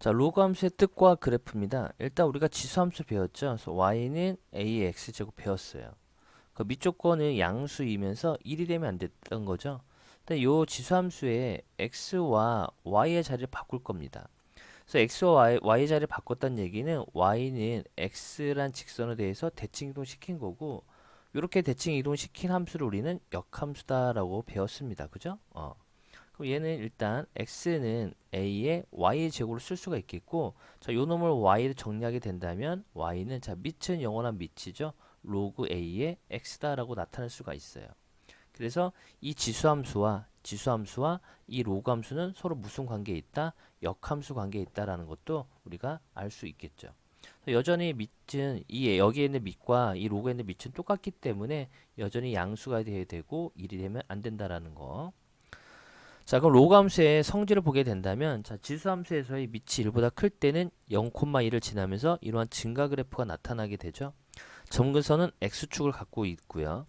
자, 로그 함수의 뜻과 그래프입니다. 일단 우리가 지수 함수 배웠죠. 그래서 y는 ax 제곱 배웠어요. 그 밑조건은 양수이면서 1이 되면 안 됐던 거죠. 근데 요 지수 함수에 x와 y의 자리를 바꿀 겁니다. 그래서 x와 y, y의 자리를 바꿨다는 얘기는 y는 x란 직선에 대해서 대칭 이동시킨 거고 이렇게 대칭 이동시킨 함수를 우리는 역함수다라고 배웠습니다. 그죠? 어. 그럼 얘는 일단 x는 a의 y의 제곱으로 쓸 수가 있겠고 자, 요 놈을 y를 정리하게 된다면 y는 자, 밑은 영원한 밑이죠. 로그 a의 x다라고 나타낼 수가 있어요. 그래서 이 지수함수와 지수함수와 이 로그 함수는 서로 무슨 관계에 있다? 역함수 관계에 있다라는 것도 우리가 알 수 있겠죠. 여전히 밑은 이 여기에 있는 밑과 이 로그에 있는 밑은 똑같기 때문에 여전히 양수가 돼야 되고 1이 되면 안 된다라는 거. 자, 그럼 로그 함수의 성질을 보게 된다면 자, 지수 함수에서의 밑이 1보다 클 때는 0,1을 지나면서 이러한 증가 그래프가 나타나게 되죠. 점근선은 x축을 갖고 있고요.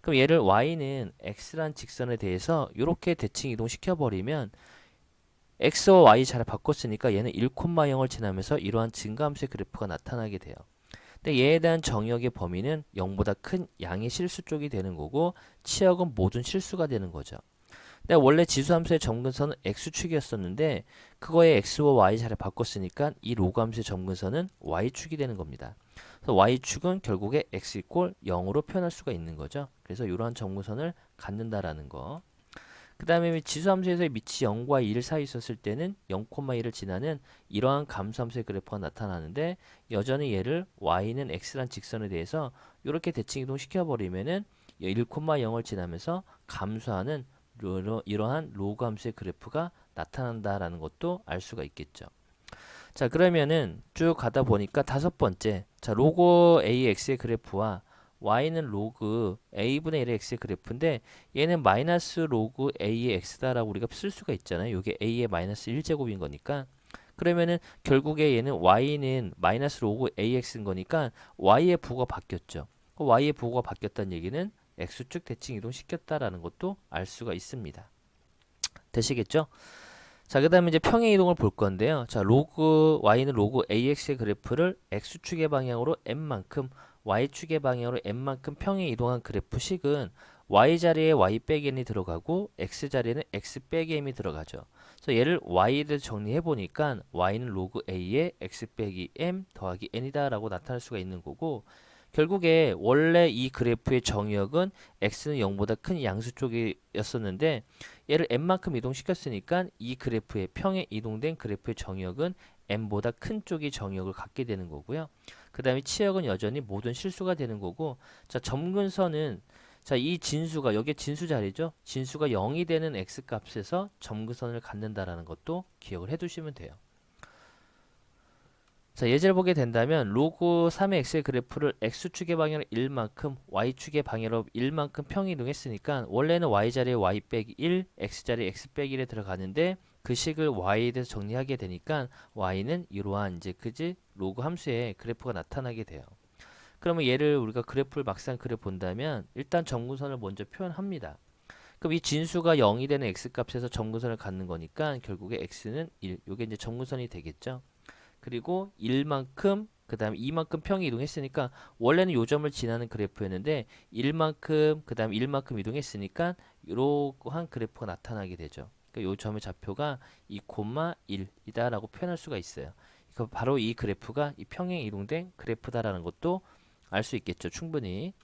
그럼 얘를 y는 x란 직선에 대해서 이렇게 대칭 이동시켜 버리면 x와 y 잘 바꿨으니까 얘는 1,0을 지나면서 이러한 증가함수의 그래프가 나타나게 돼요. 근데 얘에 대한 정역의 범위는 0보다 큰 양의 실수 쪽이 되는 거고 치역은 모든 실수가 되는 거죠. 근데 원래 지수함수의 점근선은 x축이었었는데 그거에 x와 y 자리 바꿨으니까 이 로그함수의 점근선은 y축이 되는 겁니다. 그래서 y축은 결국에 x 이꼴 0으로 표현할 수가 있는 거죠. 그래서 이러한 점근선을 갖는다라는 거. 그 다음에 지수함수에서의 밑이 0과 1 사이 있었을 때는 0,1을 지나는 이러한 감수함수의 그래프가 나타나는데 여전히 얘를 y는 x란 직선에 대해서 이렇게 대칭 이동시켜버리면은 1,0을 지나면서 감소하는 이러, 이러한 로그 함수의 그래프가 나타난다라는 것도 알 수가 있겠죠. 자 그러면은 쭉 가다 보니까 다섯 번째 자 로그 AX의 그래프와 y는 로그 a분의 1의 x의 그래프인데 얘는 마이너스 로그 a의 x다라고 우리가 쓸 수가 있잖아요. 이게 a의 마이너스 1제곱인 거니까 그러면은 결국에 얘는 y는 마이너스 로그 ax인 거니까 y의 부호가 바뀌었죠. 그 y의 부호가 바뀌었다는 얘기는 x축 대칭 이동시켰다라는 것도 알 수가 있습니다. 되시겠죠? 자, 그 다음에 이제 평행 이동을 볼 건데요. 자, 로그, y는 로그 ax의 그래프를 x축의 방향으로 n만큼, y축의 방향으로 n만큼 평행 이동한 그래프식은 y 자리에 y 빼기 n이 들어가고 x 자리에는 x 빼기 m이 들어가죠. 그래서 얘를 y를 정리해 보니까 y는 로그 a의 x 빼기 m 더하기 n이다 라고 나타낼 수가 있는 거고 결국에 원래 이 그래프의 정역은 x는 0보다 큰 양수 쪽이었었는데 얘를 n만큼 이동시켰으니까 이 그래프의 평에 이동된 그래프의 정역은 n보다 큰 쪽이 정역을 갖게 되는 거고요. 그 다음에 치역은 여전히 모든 실수가 되는 거고 자 점근선은 자 이 진수가 여기 진수 자리죠. 진수가 0이 되는 x값에서 점근선을 갖는다라는 것도 기억을 해 두시면 돼요. 자, 예제를 보게 된다면 로그 3의 x의 그래프를 x축의 방향으로 1만큼 y축의 방향으로 1만큼 평이동했으니까 원래는 y자리에 y 빼기 1, x자리에 x 빼기 1에 들어가는데 그 식을 y에 대해서 정리하게 되니까 y는 이러한 이제 그지 로그 함수의 그래프가 나타나게 돼요. 그러면 얘를 우리가 그래프를 막상 그려 본다면 일단 점근선을 먼저 표현합니다. 그럼 이 진수가 0이 되는 x값에서 점근선을 갖는 거니까 결국에 x는 1. 이게 이제 점근선이 되겠죠. 그리고 1만큼 그 다음에 2만큼 평이 이동했으니까 원래는 요 점을 지나는 그래프였는데 1만큼 그 다음에 1만큼 이동했으니까 이러한 그래프가 나타나게 되죠. 그러니까 요 점의 좌표가 2,1이다 라고 표현할 수가 있어요. 그 바로 이 그래프가 이 평행 이동된 그래프다라는 것도 알 수 있겠죠. 충분히.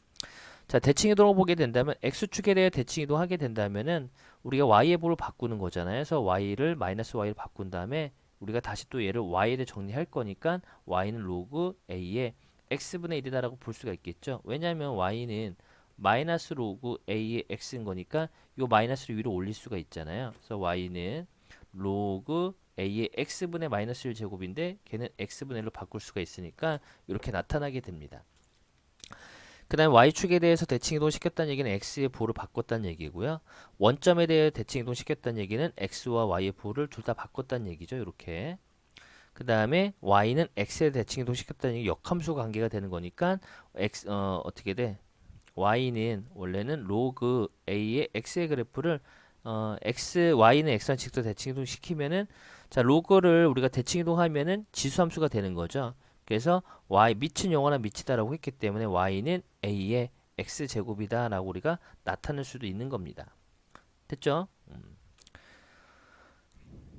자, 대칭 이동을 보게 된다면 x축에 대해 대칭 이동하게 된다면은 우리가 y의 부를 바꾸는 거잖아요. 그래서 y를 마이너스 y를 바꾼 다음에 우리가 다시 또 얘를 y를 정리할 거니까 y는 로그 a의 x분의 1이다라고 볼 수가 있겠죠. 왜냐하면 y는 마이너스 로그 a의 x인 거니까 요 마이너스를 위로 올릴 수가 있잖아요. 그래서 y는 로그 a의 x분의 마이너스 1 제곱인데 걔는 x분의 1로 바꿀 수가 있으니까 이렇게 나타나게 됩니다. 그 다음에 y축에 대해서 대칭 이동시켰다는 얘기는 x의 부호를 바꿨다는 얘기고요. 원점에 대해 대칭 이동시켰다는 얘기는 x와 y의 부호를 둘 다 바꿨다는 얘기죠. 이렇게. 그 다음에 y는 x에 대칭 이동시켰다는 얘기 역함수 관계가 되는 거니까 x 어, 어떻게 돼? y는 원래는 로그 a의 x의 그래프를 어, x, y는 x랑 직접 대칭 이동 시키면은 자 로그를 우리가 대칭 이동하면은 지수 함수가 되는 거죠. 그래서 y 미친 영원한 미치다라고 했기 때문에 y는 a의 x 제곱이다라고 우리가 나타낼 수도 있는 겁니다. 됐죠? 음.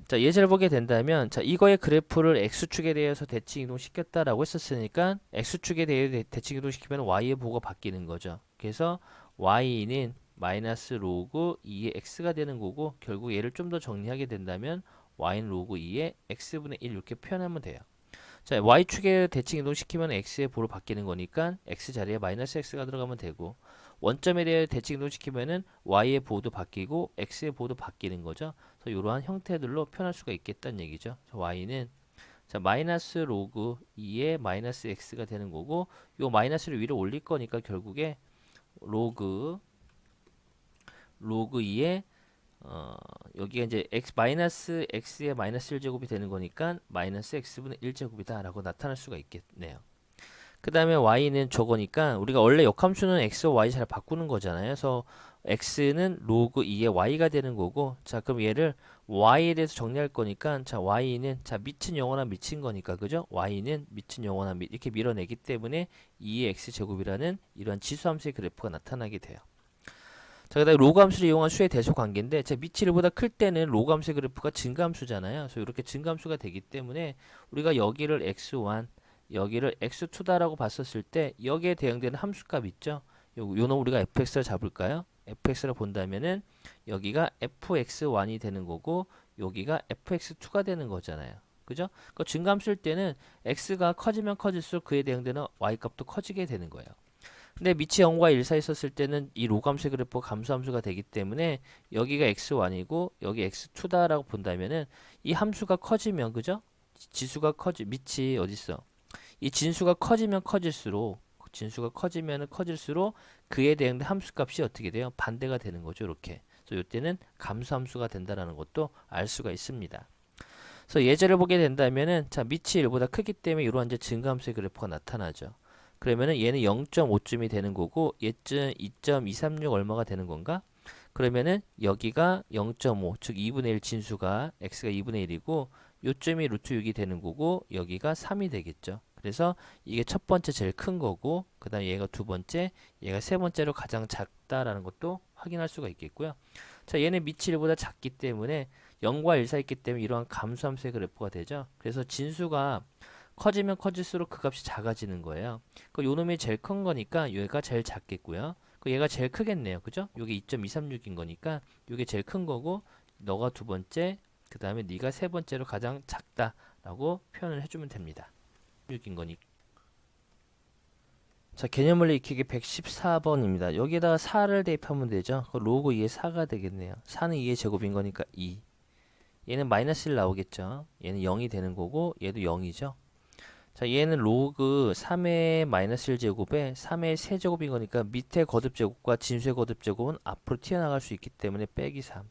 자 예제를 보게 된다면 자 이거의 그래프를 x축에 대해서 대칭 이동시켰다라고 했었으니까 x축에 대해 대칭 이동시키면 y의 보고가 바뀌는 거죠. 그래서 y는 마이너스 로그 2의 x가 되는 거고 결국 얘를 좀 더 정리하게 된다면 y는 로그 2의 x분의 1 이렇게 표현하면 돼요. 자 y축에 대칭 이동시키면 x의 보로 바뀌는 거니까 x 자리에 마이너스 x가 들어가면 되고 원점에 대해 대칭 이동시키면은 y의 보도 바뀌고 x의 보도 바뀌는 거죠. 그래서 이러한 형태들로 표현할 수가 있겠다는 얘기죠. 그래서 y는 자 마이너스 로그 2의 마이너스 x가 되는 거고 요 마이너스를 위로 올릴 거니까 결국에 로그 로그 2의 어, 여기가 이제 x 마이너스 x의 마이너스 1제곱이 되는 거니까 마이너스 x분의 1제곱이다라고 나타날 수가 있겠네요. 그 다음에 y는 저거니까 우리가 원래 역함수는 x와 y 잘 바꾸는 거잖아요. 그래서 x는 로그 2의 y가 되는 거고 자 그럼 얘를 y에 대해서 정리할 거니까 자 y는 자 미친 영원한 미친 거니까 그죠? y는 미친 영원한 미 이렇게 밀어내기 때문에 2의 x 제곱이라는 이러한 지수함수의 그래프가 나타나게 돼요. 자, 그 다음에 로그 함수를 이용한 수의 대소 관계인데 제 미치 1보다 클 때는 함수의 그래프가 증가함수잖아요. 그래서 이렇게 증가함수가 되기 때문에 우리가 여기를 x1, 여기를 x2다라고 봤었을 때 여기에 대응되는 함수값 있죠. 요, 요놈 우리가 fx를 잡을까요? fx를 본다면은 여기가 fx1이 되는 거고 여기가 fx2가 되는 거잖아요. 그죠? 그 증가함수일 때는 x가 커지면 커질수록 그에 대응되는 y 값도 커지게 되는 거예요. 근데 미치 0과 1 사이 있었을 때는 이 로감수 그래프가 감수함수가 되기 때문에 여기가 x1이고 여기 x2다라고 본다면은 이 함수가 커지면 그죠? 지수가 커지 미치 어디 있어? 이 진수가 커지면 커질수록 진수가 커지면 커질수록 그에 대한 함수값이 어떻게 돼요? 반대가 되는 거죠. 이렇게. 그래서 이때는 감수함수가 된다라는 것도 알 수가 있습니다. 그래서 예제를 보게 된다면은 자 미치 1보다 크기 때문에 이러한 이제 증가함수의 그래프가 나타나죠. 그러면은 얘는 0.5쯤이 되는 거고 얘쯤 2.236 얼마가 되는 건가? 그러면은 여기가 0.5, 즉 2분의 1 진수가 x가 2분의 1이고 요점이 루트 6이 되는 거고 여기가 3이 되겠죠. 그래서 이게 첫 번째 제일 큰 거고 그 다음에 얘가 두 번째 얘가 세 번째로 가장 작다라는 것도 확인할 수가 있겠고요. 자 얘는 미치 1보다 작기 때문에 0과 1 사이 있기 때문에 이러한 감수함수의 그래프가 되죠. 그래서 진수가 커지면 커질수록 그 값이 작아지는 거예요. 그 요놈이 제일 큰 거니까 얘가 제일 작겠고요. 그 얘가 제일 크겠네요. 그죠? 요게 2.236인 거니까 요게 제일 큰 거고 너가 두 번째 그 다음에 네가 세 번째로 가장 작다라고 표현을 해주면 됩니다. 6인 거니까. 자, 개념물리 익히기 114번입니다. 여기에다가 4를 대입하면 되죠. 그 로그 2의 4가 되겠네요. 4는 2의 제곱인 거니까 2. 얘는 마이너스 1 나오겠죠. 얘는 0이 되는 거고 얘도 0이죠. 자, 얘는 로그 3의 마이너스 1제곱에 3의 세제곱인 거니까 밑에 거듭제곱과 진수의 거듭제곱은 앞으로 튀어나갈 수 있기 때문에 빼기 3.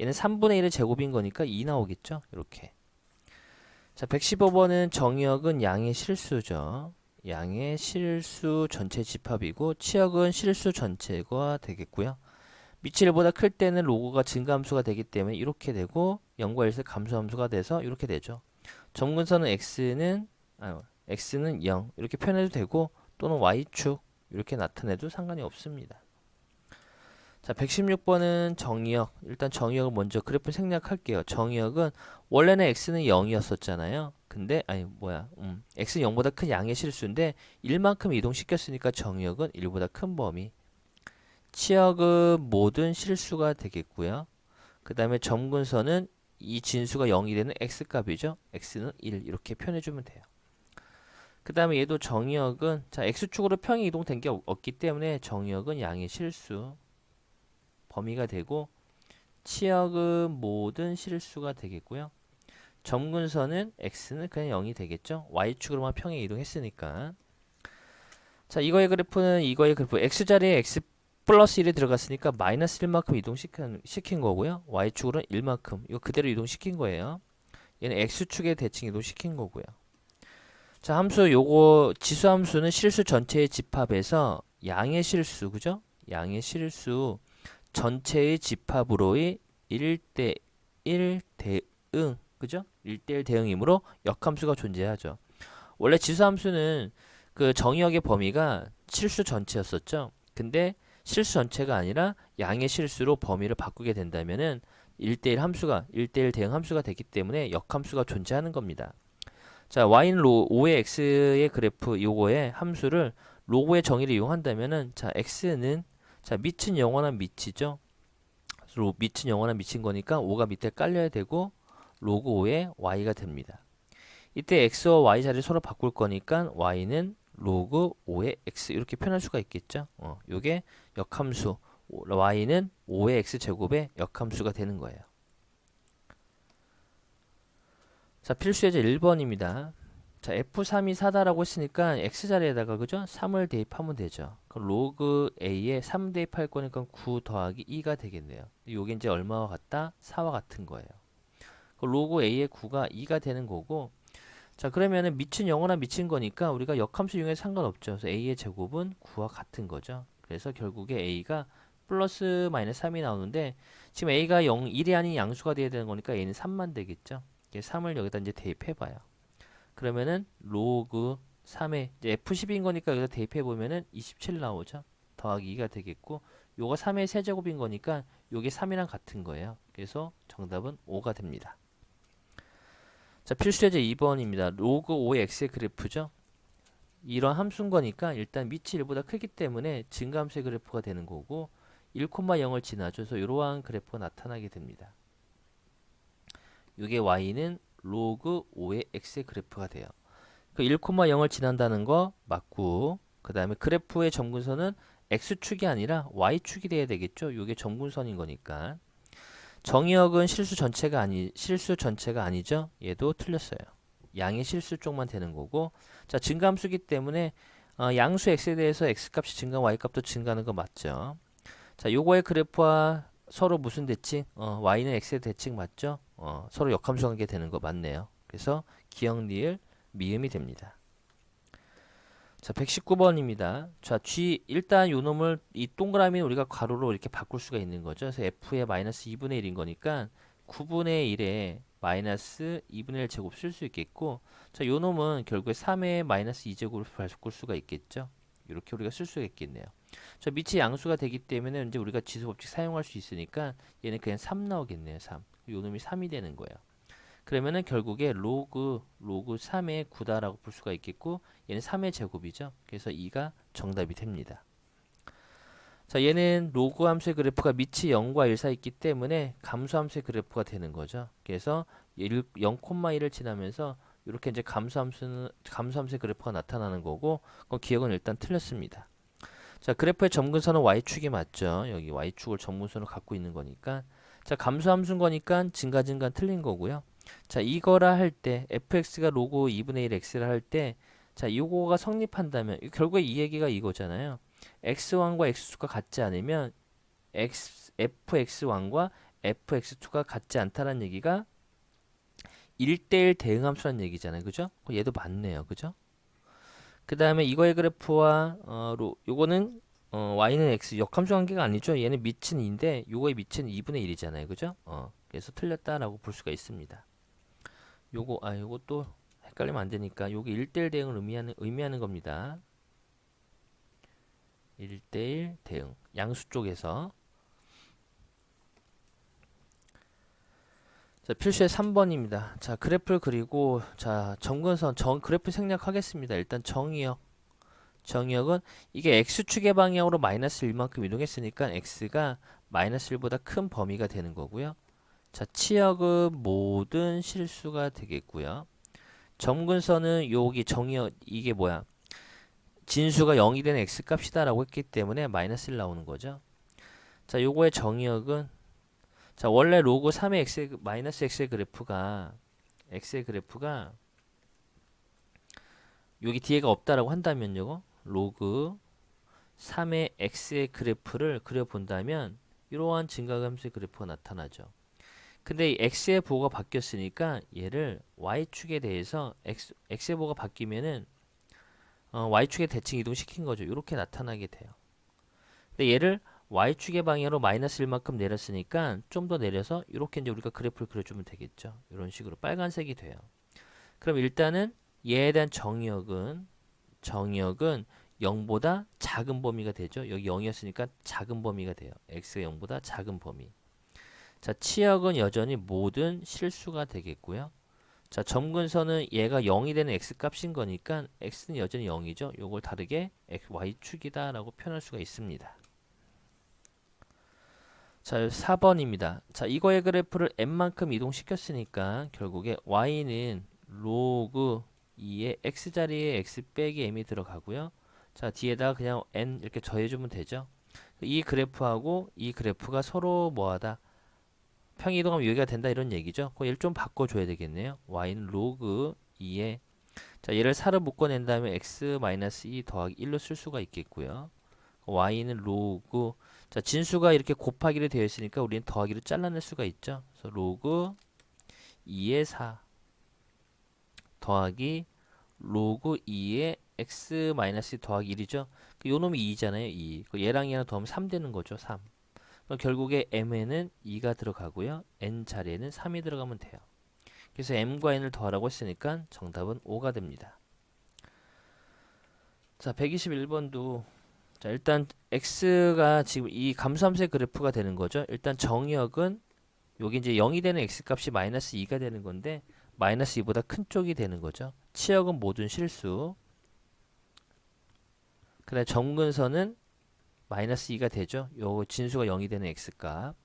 얘는 3분의 1의 제곱인 거니까 2 나오겠죠. 이렇게. 자, 115번은 정의역은 양의 실수죠. 양의 실수 전체 집합이고 치역은 실수 전체가 되겠고요. 미치를보다 클 때는 로고가 증가함수가 되기 때문에 이렇게 되고 0과 1의 감소함수가 돼서 이렇게 되죠. 점근선은 x는 아, x는 0 이렇게 표현해도 되고 또는 y축 이렇게 나타내도 상관이 없습니다. 자, 116번은 정의역. 일단 정의역을 먼저 그래프 생략할게요. 정의역은 원래는 x는 0이었었잖아요. 근데 아니 뭐야? 음, x는 0보다 큰 양의 실수인데 1만큼 이동시켰으니까 정의역은 1보다 큰 범위. 치역은 모든 실수가 되겠고요. 그 다음에 점근선은 이 진수가 0이 되는 x값이죠. x는 1 이렇게 표현해 주면 돼요. 그 다음에 얘도 정의역은 자 x축으로 평이 이동된 게 없기 때문에 정의역은 양의 실수 범위가 되고 치역은 모든 실수가 되겠고요. 점근선은 x는 그냥 0이 되겠죠. y축으로만 평에 이동했으니까 자 이거의 그래프는 이거의 그래프 x자리에 x 플러스 1이 들어갔으니까 마이너스 1만큼 이동시킨 시킨 거고요. y축으로는 1만큼 이거 그대로 이동시킨 거예요. 얘는 x축에 대칭 이동시킨 거고요. 자, 함수 요거 지수 함수는 실수 전체의 집합에서 양의 실수, 그죠? 양의 실수 전체의 집합으로의 1대 1 대응 그죠? 1대1 대응이므로 역함수가 존재하죠. 원래 지수 함수는 그 정의역의 범위가 실수 전체였었죠. 근데 실수 전체가 아니라 양의 실수로 범위를 바꾸게 된다면은 1대1 함수가 1대1 대응 함수가 되기 때문에 역함수가 존재하는 겁니다. 자, y는 로, 5의 x의 그래프 요거의 함수를 로고의 정의를 이용한다면은 자, x는 자, 밑은 영원한 밑이죠. 로, 밑은 영원한 밑인 거니까 5가 밑에 깔려야 되고 로그 5의 y가 됩니다. 이때 x와 y 자리를 서로 바꿀 거니까 y는 로그 5의 x 이렇게 표현할 수가 있겠죠. 어, 요게 역함수 y는 5의 x 제곱의 역함수가 되는 거예요. 자, 필수 예제 1번입니다. 자, f3이 4다라고 했으니까 x 자리에다가 그죠? 3을 대입하면 되죠. 로그 a에 3 대입할 거니까 9 더하기 2가 되겠네요. 요게 이제 얼마와 같다? 4와 같은 거예요. 그 로그 a의 9가 2가 되는 거고 자 그러면은 미친 영어나 미친 거니까 우리가 역함수 이용해서 상관없죠. 그래서 a의 제곱은 9와 같은 거죠. 그래서 결국에 a가 플러스 마이너스 3이 나오는데 지금 a가 0, 1이 아닌 양수가 돼야 되는 거니까 a는 3만 되겠죠. 3을 여기다 이제 대입해 봐요. 그러면은 로그 3에 이제 f10인 거니까 여기다 대입해 보면은 27 나오죠. 더하기 2가 되겠고 요거 3의 세제곱인 거니까 요게 3이랑 같은 거예요. 그래서 정답은 5가 됩니다. 자, 필수예제 2번입니다. 로그 5의 x의 그래프죠. 이런 함수인 거니까 일단 밑이 1보다 크기 때문에 증가함수의 그래프가 되는 거고 1,0을 지나줘서 이러한 그래프가 나타나게 됩니다. 이게 y는 로그 5의 x의 그래프가 돼요. 그 1,0을 지난다는 거 맞고 그 다음에 그래프의 점근선은 x축이 아니라 y축이 돼야 되겠죠. 이게 점근선인 거니까 정의역은 실수 전체가 아니 실수 전체가 아니죠. 얘도 틀렸어요. 양의 실수 쪽만 되는 거고 자 증가함수기 때문에 어, 양수 x에 대해서 x 값이 증가 y 값도 증가하는 거 맞죠. 자 요거의 그래프와 서로 무슨 대칭? 어, y는 x의 대칭 맞죠? 어, 서로 역함수 관계 되는 거 맞네요. 그래서 기억 리을 미음이 됩니다. 자, 119번입니다. 자, G 일단 요 놈을 이 동그라미 우리가 가로로 이렇게 바꿀 수가 있는 거죠. 그래서 F의 마이너스 2분의 1인 거니까 9분의 1에 마이너스 2분의 1 제곱 쓸 수 있겠고 자, 요 놈은 결국에 3의 마이너스 2제곱을 바꿀 수가 있겠죠. 이렇게 우리가 쓸 수가 있겠네요. 저 밑이 양수가 되기 때문에 이제 우리가 지수 법칙 사용할 수 있으니까 얘는 그냥 3 나오겠네요. 3. 요 놈이 3이 되는 거예요. 그러면은 결국에 로그 로그 3의 9다라고 볼 수가 있겠고 얘는 3의 제곱이죠. 그래서 2가 정답이 됩니다. 자, 얘는 로그 함수의 그래프가 밑이 0과 1 사이 있기 때문에 감수 함수의 그래프가 되는 거죠. 그래서 0,1을 지나면서 이렇게 이제 감수 함수는 감수 함수의 그래프가 나타나는 거고 그 기억은 일단 틀렸습니다. 자, 그래프의 점근선은 y축이 맞죠. 여기 y축을 점근선으로 갖고 있는 거니까 자, 감수 함수인 거니까 증가 증가 틀린 거고요. 자, 이거라 할 때 fx가 로그 2분의 1 x라 할 때 자, 요거가 성립한다면 결국에 이 얘기가 이거잖아요. x1과 x2가 같지 않으면 x, fx1과 fx2가 같지 않다는 얘기가 1대1 대응함수란 얘기잖아요. 그죠? 얘도 맞네요. 그죠? 그 다음에 이거의 그래프와 어, 로, 요거는 어, y는 x 역함수 관계가 아니죠. 얘는 2인데 요거의 밑은 2분의 1이잖아요. 그죠? 어, 그래서 틀렸다라고 볼 수가 있습니다. 요거 아 요것도 헷갈리면 안 되니까 요게 1대1 대응을 의미하는 의미하는 겁니다. 1대1 대응 양수 쪽에서 자, 필수의 3번입니다. 자, 그래프를 그리고 자, 점근선 정 그래프 생략하겠습니다. 일단 정의역 정의역은 이게 x축의 방향으로 마이너스 1만큼 이동했으니까 x가 마이너스 1보다 큰 범위가 되는 거고요. 자, 치역은 모든 실수가 되겠고요. 점근선은 여기 정의역 이게 뭐야? 진수가 0이 되는 x 값이다라고 했기 때문에 마이너스 1 나오는 거죠. 자, 요거의 정의역은 자, 원래 로그 3의 x 마이너스 x의 그래프가 x의 그래프가 여기 뒤에가 없다라고 한다면 요. 로그 3의 x의 그래프를 그려 본다면 이러한 증가감수의 그래프가 나타나죠. 근데 이 x의 보호가 바뀌었으니까 얘를 y축에 대해서 x, x의 보호가 바뀌면은 어, y축에 대칭 이동시킨 거죠. 이렇게 나타나게 돼요. 근데 얘를 y축의 방향으로 마이너스 1만큼 내렸으니까 좀 더 내려서 이렇게 이제 우리가 그래프를 그려주면 되겠죠. 이런 식으로 빨간색이 돼요. 그럼 일단은 얘에 대한 정의역은 정의역은 0보다 작은 범위가 되죠. 여기 0이었으니까 작은 범위가 돼요. x가 0보다 작은 범위. 자, 치역은 여전히 모든 실수가 되겠고요. 자, 점근선은 얘가 0이 되는 x 값인 거니까 x는 여전히 0이죠. 요걸 다르게 x, y축이다 라고 표현할 수가 있습니다. 자, 4번입니다. 자, 이거의 그래프를 n만큼 이동시켰으니까 결국에 y는 로그 2의 x 자리에 x 빼기 m이 들어가고요. 자, 뒤에다 그냥 n 이렇게 더해주면 되죠. 이 그래프하고 이 그래프가 서로 뭐하다 평이동하면 여기가 된다 이런 얘기죠. 그 얘를 좀 바꿔줘야 되겠네요. y는 로그 2에 자 얘를 4로 묶어낸 다음에 x 마이너스 2 더하기 1로 쓸 수가 있겠고요. y는 로그 자 진수가 이렇게 곱하기로 되어 있으니까 우리는 더하기로 잘라낼 수가 있죠. 그래서 로그 2의 4 더하기 로그 2의 x 마이너스 2 더하기 1이죠. 그 요 놈이 2잖아요. 2. 그 얘랑 얘랑 더하면 3 되는 거죠. 3. 그럼 결국에 m에는 2가 들어가고요. n 자리에는 3이 들어가면 돼요. 그래서 m과 n을 더하라고 했으니까 정답은 5가 됩니다. 자, 121번도 자, 일단 x가 지금 이 감소함수의 그래프가 되는 거죠. 일단 정의역은 여기 이제 0이 되는 x 값이 마이너스 2가 되는 건데 마이너스 2보다 큰 쪽이 되는 거죠. 치역은 모든 실수. 그다음 점근선은 마이너스 2가 되죠. 요 진수가 0이 되는 x값.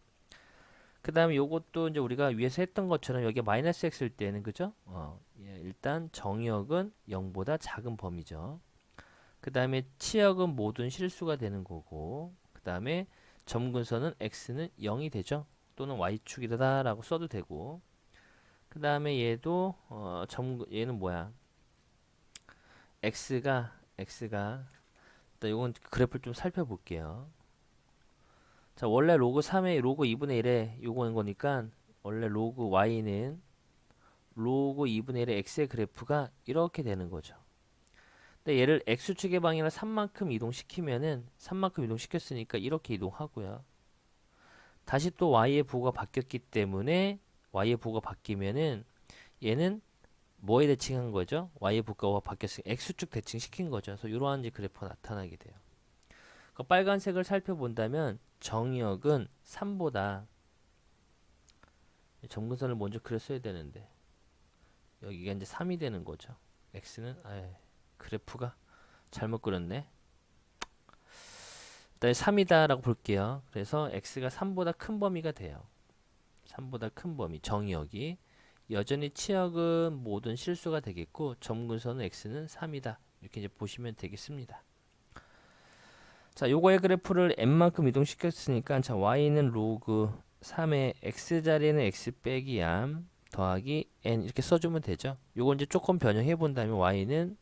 그 다음에 요것도 이제 우리가 위에서 했던 것처럼 여기 마이너스 x일 때는 그죠? 어, 예, 일단 정의역은 0보다 작은 범위죠. 그 다음에 치역은 모든 실수가 되는 거고 그 다음에 점근선은 x는 0이 되죠. 또는 y축이다 라고 써도 되고 그 다음에 얘도 어, 점 얘는 뭐야? x가 x가 일단 이건 그래프를 좀 살펴볼게요. 자, 원래 로그 3의 로그 2분의 1에 요거는 거니까 원래 로그 y는 로그 2분의 1의 x의 그래프가 이렇게 되는 거죠. 근데 얘를 x축의 방향을 3만큼 이동시키면은 3만큼 이동시켰으니까 이렇게 이동하고요. 다시 또 y의 부호가 바뀌었기 때문에 y의 부호가 바뀌면은 얘는 뭐에 대칭한 거죠? y의 부호가 바뀌었으니까 x축 대칭시킨 거죠. 그래서 이러한 그래프가 나타나게 돼요. 그 빨간색을 살펴본다면 정의역은 3보다 점근선을 먼저 그렸어야 되는데 여기가 이제 3이 되는 거죠. x는 아 그래프가 잘못 그렸네. 일단 3이다라고 볼게요. 그래서 x가 3보다 큰 범위가 돼요. 3보다 큰 범위 정의역이 여전히 치역은 모든 실수가 되겠고 점근선은 x는 3이다. 이렇게 이제 보시면 되겠습니다. 자, 요거의 그래프를 n만큼 이동시켰으니까 자, y는 로그 3의 x 자리에는 x 빼기 얌 더하기 n 이렇게 써주면 되죠. 요거 이제 조금 변형해 본다면 y는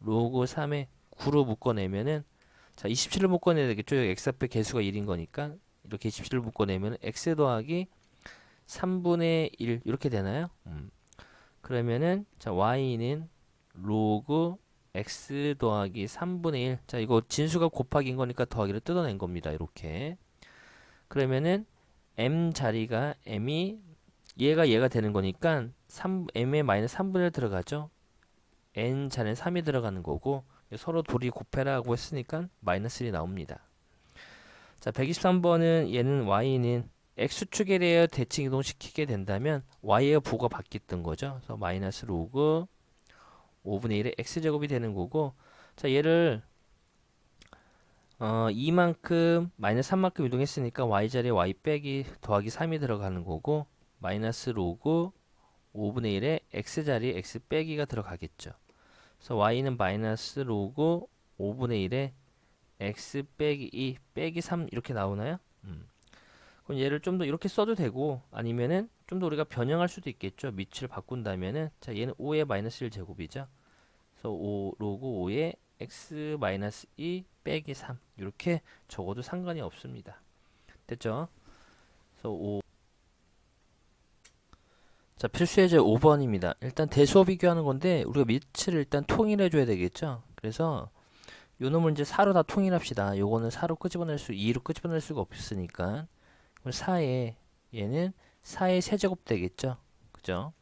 로그 3의 9로 묶어내면은 자, 27을 묶어내야 되겠죠. 여기 x 앞에 개수가 1인 거니까 이렇게 27을 묶어내면 x 더하기 3분의 1 이렇게 되나요? 음. 그러면은 자, y는 로그 x 더하기 3분의 1. 자, 이거 진수가 곱하기인 거니까 더하기를 뜯어낸 겁니다. 이렇게. 그러면은 m 자리가 m이 얘가 얘가 되는 거니까 3 m에 마이너스 3분의 1 들어가죠. n 자리는 3이 들어가는 거고 서로 둘이 곱해라고 했으니까 마이너스 1이 나옵니다. 자, 123번은 얘는 y는 x축에 대해 대칭 이동시키게 된다면 y의 부가 바뀌었던 거죠. 그래서 마이너스 로그 5분의 1의 x제곱이 되는 거고 자 얘를 어 2만큼 마이너스 3만큼 이동했으니까 y자리에 y 빼기 더하기 3이 들어가는 거고 마이너스 로그 5분의 1의 x자리에 x 빼기가 들어가겠죠. 그래서 y는 마이너스 로그 5분의 1의 x 빼기 2 빼기 3 이렇게 나오나요? 음. 그럼 얘를 좀 더 이렇게 써도 되고 아니면은 좀 더 우리가 변형할 수도 있겠죠. 밑을 바꾼다면은 자 얘는 5의 마이너스 1 제곱이죠. 그래서 5 로그 5의 x 마이너스 2 빼기 3 이렇게 적어도 상관이 없습니다. 됐죠? 그래서 5 자, 필수 예제 5번입니다. 일단 대수어 비교하는 건데 우리가 밑을 일단 통일해 줘야 되겠죠. 그래서 요 놈을 이제 4로 다 통일합시다. 요거는 4로 끄집어낼 수, 2로 끄집어낼 수가 없으니까. 그럼 4에, 얘는 4의 세제곱 되겠죠? 그죠?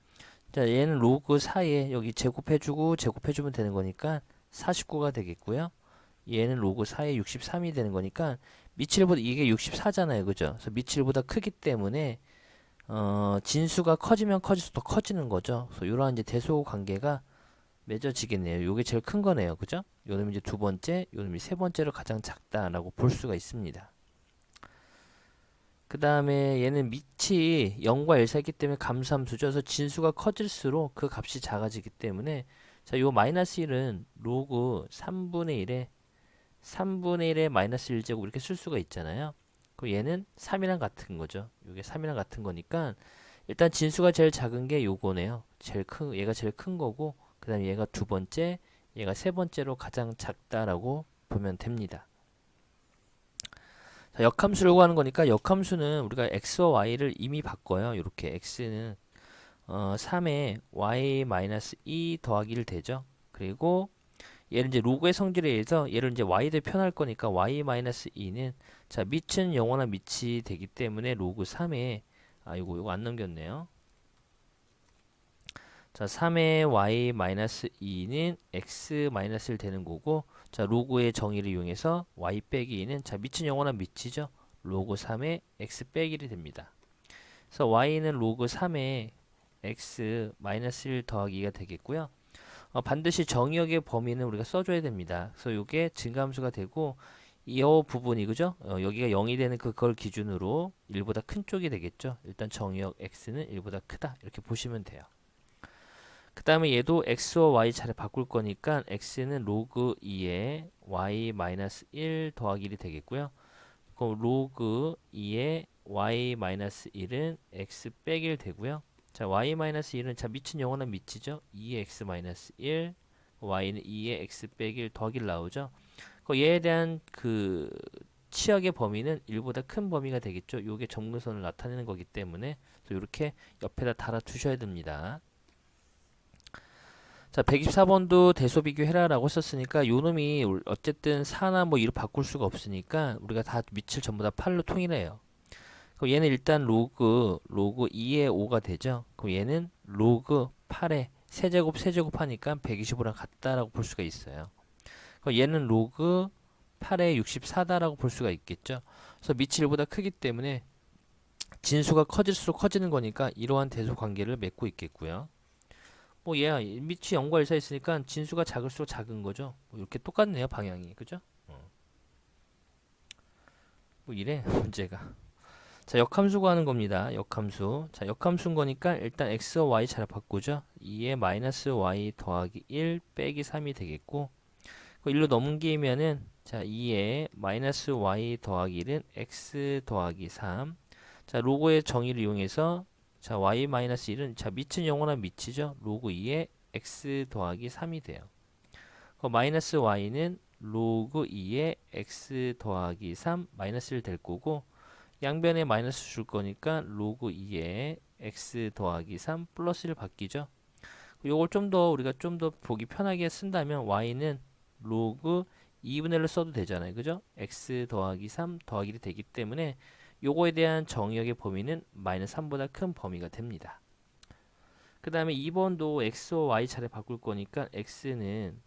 자, 얘는 로그 4에 여기 제곱해주고 제곱해주면 되는 거니까 49가 되겠고요. 얘는 로그 4에 63이 되는 거니까 미칠보다 이게 64잖아요. 그죠? 그래서 미칠보다 크기 때문에 어, 진수가 커지면 커질수록 더 커지는 거죠. 그래서 이러한 이제 대소 관계가 맺어지겠네요. 요게 제일 큰 거네요. 그죠? 요놈이 이제 두 번째, 요놈이 세 번째로 가장 작다라고 볼 수가 있습니다. 그 다음에 얘는 밑이 0과 1 사이기 때문에 감수함수죠. 그래서 진수가 커질수록 그 값이 작아지기 때문에 자, 요 마이너스 1은 로그 3분의 1에 3분의 1에 마이너스 1제곱 이렇게 쓸 수가 있잖아요. 그 얘는 3이랑 같은 거죠. 요게 3이랑 같은 거니까 일단 진수가 제일 작은 게 요거네요. 제일 큰 얘가 제일 큰 거고 그다음에 얘가 두 번째, 얘가 세 번째로 가장 작다라고 보면 됩니다. 자, 역함수를 구하는 거니까 역함수는 우리가 x와 y를 이미 바꿔요. 이렇게 x는 어, 3에 y 마이너스 2 더하기 1 되죠. 그리고 얘를 이제 로그의 성질에 의해서 얘를 이제 y대 표현할 거니까 y 마이너스 2는 자 밑은 영원한 밑이 되기 때문에 로그 3에 아 이거 이거 안 넘겼네요. 자 3의 y 마이너스 2는 x 마이너스 1 되는 거고 자 로그의 정의를 이용해서 y 빼기 2는 자 밑은 영원한 밑이죠. 로그 3의 x 빼기 1이 됩니다. 그래서 y는 로그 3의 x 마이너스 1 더하기가 되겠고요. 어, 반드시 정의역의 범위는 우리가 써줘야 됩니다. 그래서 이게 증가함수가 되고 이 부분이 그죠? 어, 여기가 0이 되는 그걸 기준으로 1보다 큰 쪽이 되겠죠. 일단 정의역 x는 1보다 크다 이렇게 보시면 돼요. 그 다음에 얘도 x와 y 차례 바꿀 거니까 x는 로그 2에 y 마이너스 1 더하기 1이 되겠고요. 그럼 로그 2에 y 마이너스 1은 x 빼기 1 되고요. 자, y-1은 자 밑은 영원한 밑이죠. 2x-1 y는 2의 x 빼기 1 더하기 1 나오죠. 그 얘에 대한 그 치역의 범위는 1보다 큰 범위가 되겠죠. 요게 정근선을 나타내는 거기 때문에 이렇게 옆에다 달아 두셔야 됩니다. 자, 124번도 대소 비교해라라고 썼으니까 요 놈이 어쨌든 4나 뭐 2로 바꿀 수가 없으니까 우리가 다 밑을 전부 다 8로 통일해요. 그럼 얘는 일단 로그 로그 2의 5가 되죠. 그럼 얘는 로그 8의 세제곱 세제곱 하니까 125랑 같다라고 볼 수가 있어요. 그럼 얘는 로그 8의 64다라고 볼 수가 있겠죠. 그래서 밑이 1보다 크기 때문에 진수가 커질수록 커지는 거니까 이러한 대소 관계를 맺고 있겠고요. 뭐 얘야 밑이 0과 1 사이 있으니까 진수가 작을수록 작은 거죠. 뭐 이렇게 똑같네요 방향이 그죠? 어. 뭐 이래 문제가. 자, 역함수 구하는 겁니다. 역함수. 자, 역함수인 거니까 일단 x와 y 잘 바꾸죠. 2에 마이너스 y 더하기 1 빼기 3이 되겠고 그 1로 넘기면은 자, 2에 마이너스 y 더하기 1은 x 더하기 3. 자, 로고의 정의를 이용해서 자, y 마이너스 1은 자, 밑은 영원한 밑이죠. 로그 2에 x 더하기 3이 돼요. 그 마이너스 y는 로그 2에 x 더하기 3 마이너스 1 될 거고 양변에 마이너스 줄 거니까 로그 2에 x 더하기 3 플러스 1 바뀌죠. 요걸 좀 더 우리가 좀 더 보기 편하게 쓴다면 y는 로그 2분의 1로 써도 되잖아요. 그죠? x 더하기 3 더하기 1이 되기 때문에 요거에 대한 정의역의 범위는 마이너스 3보다 큰 범위가 됩니다. 그 다음에 2번도 x와 y 차례 바꿀 거니까 x는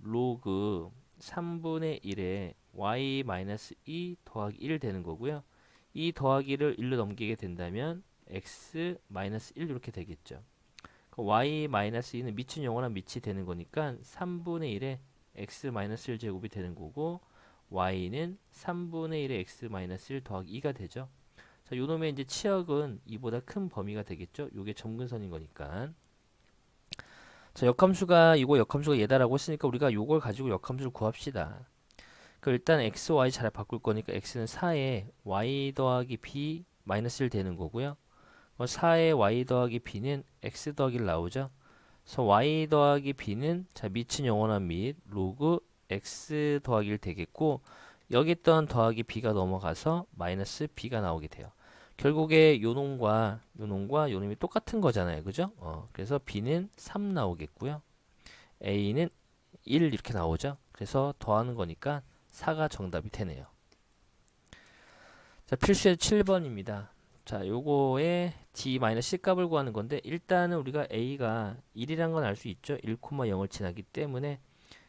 로그 3분의 1에 y 마이너스 2 더하기 1 되는 거고요. 이 더하기를 1로 넘기게 된다면 x 마이너스 1 이렇게 되겠죠. y 마이너스 2는 미친 영원한 밑이 되는 거니까 3분의 1에 x 마이너스 1 제곱이 되는 거고 y는 3분의 1에 x 마이너스 1 더하기 2가 되죠. 자, 요놈의 이제 치역은 이보다 큰 범위가 되겠죠. 요게 점근선인 거니까. 자, 역함수가 이거 역함수가 얘다라고 했으니까 우리가 요걸 가지고 역함수를 구합시다. 그 일단 x, y 잘 바꿀 거니까 x는 4에 y 더하기 b 마이너스 1 되는 거고요. 4에 y 더하기 b는 x 더하기 1 나오죠. 그래서 y 더하기 b는 자 밑은 영원한 밑 로그 x 더하기 1 되겠고 여기 있던 더하기 b가 넘어가서 마이너스 b가 나오게 돼요. 결국에 요놈과 요놈과 요놈이 똑같은 거잖아요. 그죠? 어, 그래서 b는 3 나오겠고요. a는 1 이렇게 나오죠. 그래서 더하는 거니까 4가 정답이 되네요. 자, 필수의 7번입니다. 자, 요거에 d-c 값을 구하는 건데 일단은 우리가 a가 1이란 건 알 수 있죠. 1,0을 지나기 때문에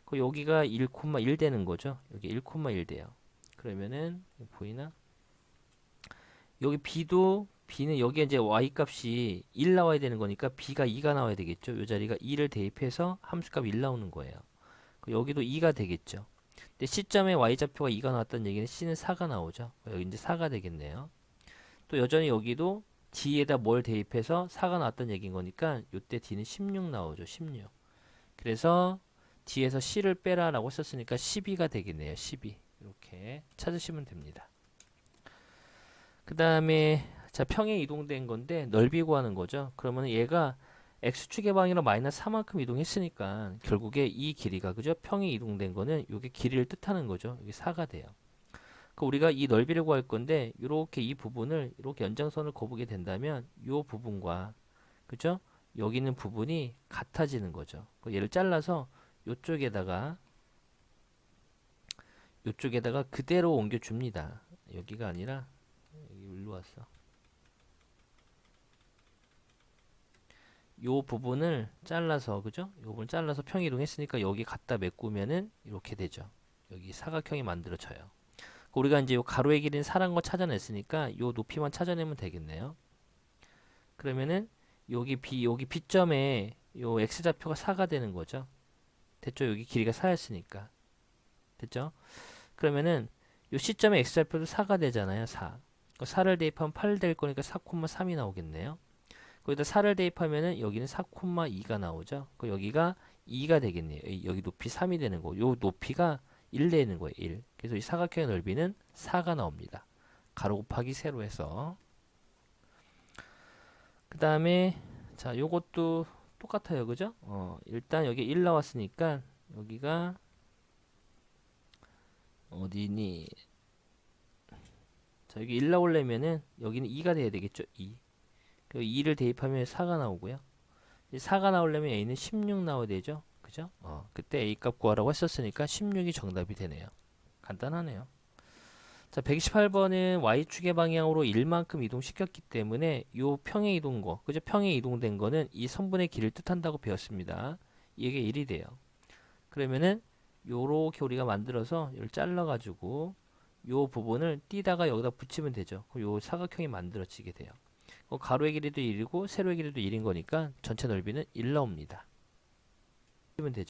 그 여기가 1,1 되는 거죠. 여기 1,1 돼요. 그러면은 보이나? 여기 b도 b는 여기에 이제 y 값이 1 나와야 되는 거니까 b가 2가 나와야 되겠죠. 이 자리가 2를 대입해서 함수값 1 나오는 거예요. 그 여기도 2가 되겠죠. 근데 시점에 y좌표가 2가 나왔다는 얘기는 c는 4가 나오죠. 여기 이제 4가 되겠네요. 또 여전히 여기도 d에다 뭘 대입해서 4가 나왔다는 얘기인 거니까 이때 d는 16 나오죠. 16. 그래서 d에서 c를 빼라라고 썼으니까 12가 되겠네요. 12. 이렇게 찾으시면 됩니다. 그 다음에 자 평에 이동된 건데 넓이 구하는 거죠. 그러면 얘가 x축의 방향으로 마이너스 4만큼 이동했으니까 결국에 이 길이가 그죠? 평에 이동된 거는 이게 길이를 뜻하는 거죠. 이게 4가 돼요. 그 우리가 이 넓이를 구할 건데 이렇게 이 부분을 이렇게 연장선을 거보게 된다면 이 부분과 그죠? 여기 있는 부분이 같아지는 거죠. 그 얘를 잘라서 이쪽에다가 이쪽에다가 그대로 옮겨 줍니다. 여기가 아니라 여기 일로 왔어. 요 부분을 잘라서 그죠? 요 부분 잘라서 평이동 했으니까 여기 갖다 메꾸면은 이렇게 되죠. 여기 사각형이 만들어져요. 그 우리가 이제 요 가로의 길이는 사란 거 찾아냈으니까 요 높이만 찾아내면 되겠네요. 그러면은 여기 B 여기 B점에 요 x 좌표가 4가 되는 거죠. 됐죠? 여기 길이가 4였으니까. 됐죠? 그러면은 요 시점에 x 좌표도 4가 되잖아요. 4. 4를 대입하면 8 될 거니까 4,3이 나오겠네요. 거기다 4를 대입하면은 여기는 4,2가 나오죠. 그 여기가 2가 되겠네요. 여기 높이 3이 되는 거. 요 높이가 1 되는 거예요. 1. 그래서 이 사각형의 넓이는 4가 나옵니다. 가로 곱하기 세로 해서 그 다음에 자 요것도 똑같아요. 그죠? 어, 일단 여기 1 나왔으니까 여기가 어디니? 자 여기 1 나오려면은 여기는 2가 돼야 되겠죠. 2. 그 2를 대입하면 4가 나오고요. 4가 나오려면 a는 16 나와야 되죠. 그죠? 어, 그때 a 값 구하라고 했었으니까 16이 정답이 되네요. 간단하네요. 자, 128번은 y축의 방향으로 1만큼 이동시켰기 때문에 요 평에 이동거, 그죠? 평에 이동된 거는 이 선분의 길을 뜻한다고 배웠습니다. 이게 1이 돼요. 그러면은 요렇게 우리가 만들어서 이걸 잘라 가지고 요 부분을 띄다가 여기다 붙이면 되죠. 그럼 요 사각형이 만들어지게 돼요. 어, 가로의 길이도 1이고 세로의 길이도 1인 거니까 전체 넓이는 1 나옵니다. 되죠.